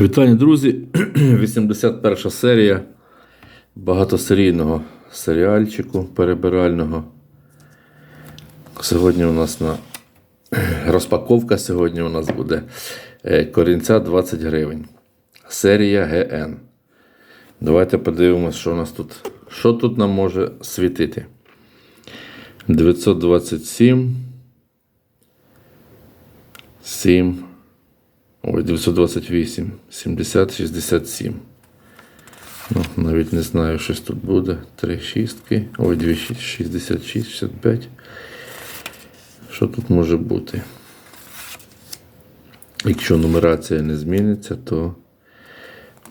Вітання, друзі! 81 серія багатосерійного серіальчику перебирального. Сьогодні у нас на розпаковка сьогодні у нас буде е, корінця 20 гривень. Серія ГН. Давайте подивимось, що у нас тут. Що тут нам може світити? 927. 7. Ой, 928, 70, 67. Ну, навіть не знаю, щось тут буде. Три шістки. Ой, 2, 66, 65. Що тут може бути? Якщо нумерація не зміниться, то,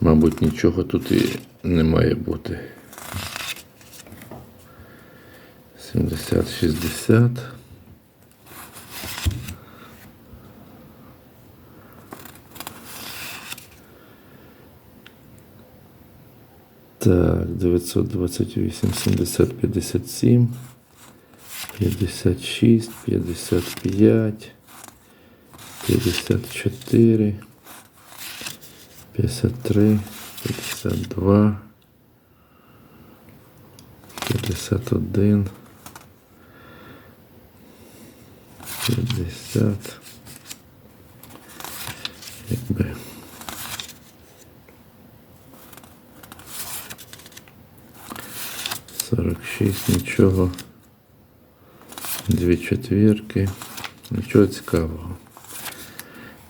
мабуть, нічого тут і не має бути. 70, 60. Так, 928, 70, 57, 56, 55, 54, 53, 52, 51, 50, 46, нічого. Дві четвірки. Нічого цікавого.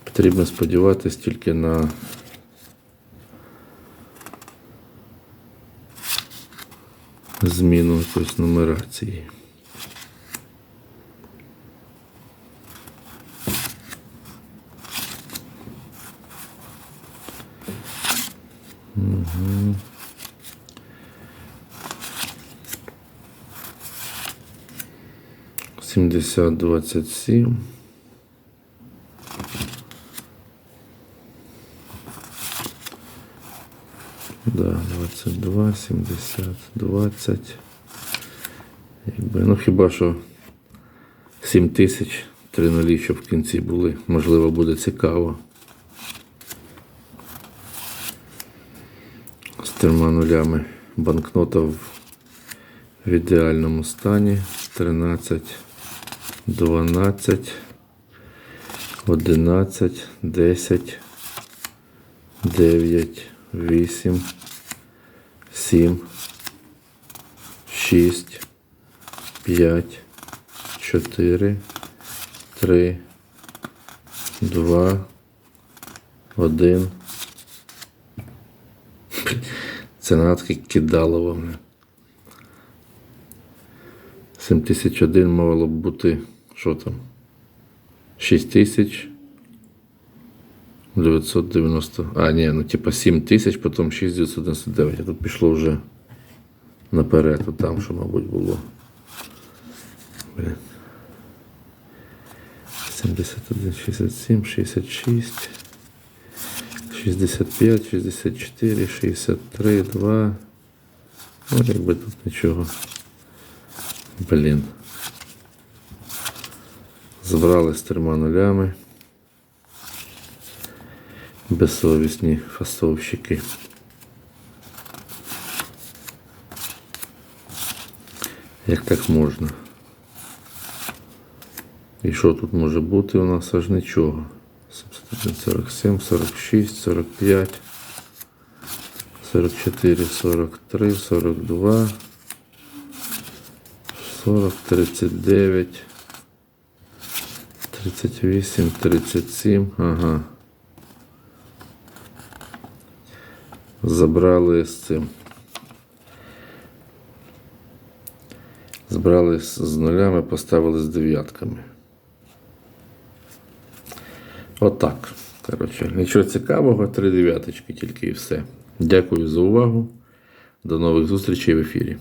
Потрібно сподіватися тільки на зміну якоїсь нумерації. Угу. 70-27. Да, 22, 70, 20. Якби, ну хіба що 7 тисяч, три нулі, щоб в кінці були. Можливо, буде цікаво. З трьома нулями банкнота в ідеальному стані 13. 12, 11, 10, 9, 8, 7, 6, 5, 4, 3, 2, 1. Це надки кидалово. мене. 7001 мало б бути, що там? 6000. 990. А, ні, ну типа 7 тисяч, потім 6999. А тут пішло вже наперед, от там, що, мабуть, було. Блін. 71, 67, 66, 65, 64, 63, 2. Ну, якби тут нічого. Блін. Збрали з трьома нулями. Безсовісні фасовщики. Як так можна? І що тут може бути у нас аж нічого? 71, 47, 46, 45, 44, 43, 42, 40, 39, 38, 37, ага. Забрали з цим. Збрали з, нулями, поставили з дев'ятками. Отак. Коротше, нічого цікавого, три дев'яточки тільки і все. Дякую за увагу. До нових зустрічей в ефірі.